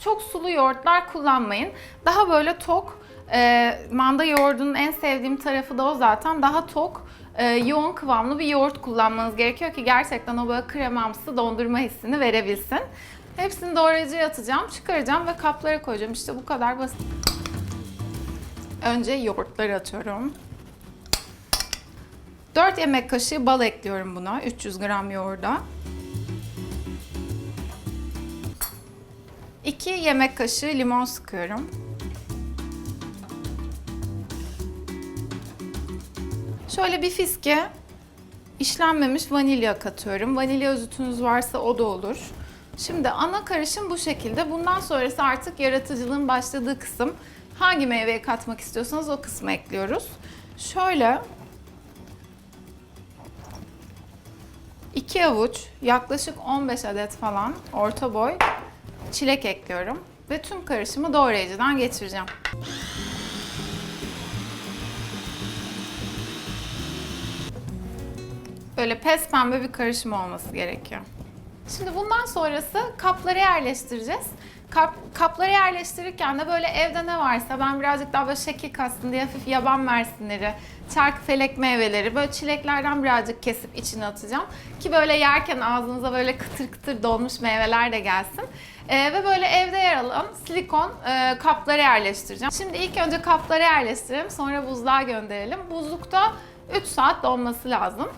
çok sulu yoğurtlar kullanmayın. Daha böyle tok, e, manda yoğurdunun en sevdiğim tarafı da o zaten. Daha tok, e, yoğun kıvamlı bir yoğurt kullanmanız gerekiyor ki gerçekten o böyle kremamsı dondurma hissini verebilsin. Hepsini doğrayıcıya atacağım, çıkaracağım ve kaplara koyacağım. İşte bu kadar basit. Önce yoğurtları atıyorum. 4 yemek kaşığı bal ekliyorum buna 300 gram yoğurda. 2 yemek kaşığı limon sıkıyorum. Şöyle bir fiske işlenmemiş vanilya katıyorum. Vanilya özütünüz varsa o da olur. Şimdi ana karışım bu şekilde. Bundan sonrası artık yaratıcılığın başladığı kısım. Hangi meyveyi katmak istiyorsanız o kısmı ekliyoruz. Şöyle 2 avuç yaklaşık 15 adet falan orta boy çilek ekliyorum ve tüm karışımı doğrayıcıdan geçireceğim. Böyle pes pembe bir karışım olması gerekiyor. Şimdi bundan sonrası kapları yerleştireceğiz. Kap, kapları yerleştirirken de böyle evde ne varsa ben birazcık daha böyle şekil kastım diye hafif yaban mersinleri, çark felek meyveleri böyle çileklerden birazcık kesip içine atacağım. Ki böyle yerken ağzınıza böyle kıtır kıtır dolmuş meyveler de gelsin. Ee, ve böyle evde yer alan silikon e, kapları yerleştireceğim. Şimdi ilk önce kapları yerleştirelim sonra buzluğa gönderelim. Buzlukta 3 saat donması lazım.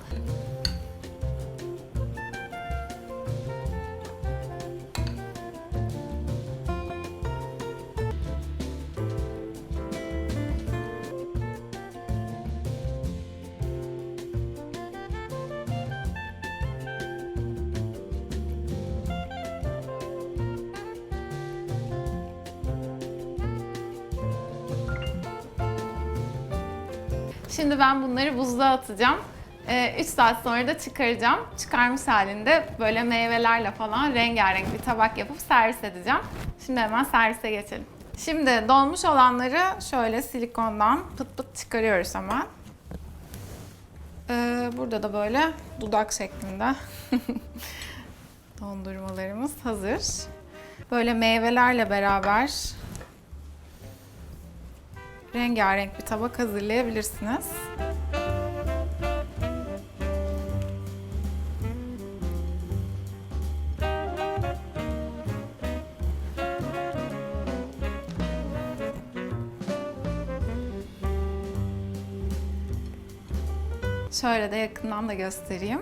Şimdi ben bunları buzluğa atacağım. 3 saat sonra da çıkaracağım. Çıkarmış halinde böyle meyvelerle falan rengarenk bir tabak yapıp servis edeceğim. Şimdi hemen servise geçelim. Şimdi dolmuş olanları şöyle silikondan pıt pıt çıkarıyoruz hemen. Ee, burada da böyle dudak şeklinde dondurmalarımız hazır. Böyle meyvelerle beraber rengarenk bir tabak hazırlayabilirsiniz. Şöyle de yakından da göstereyim.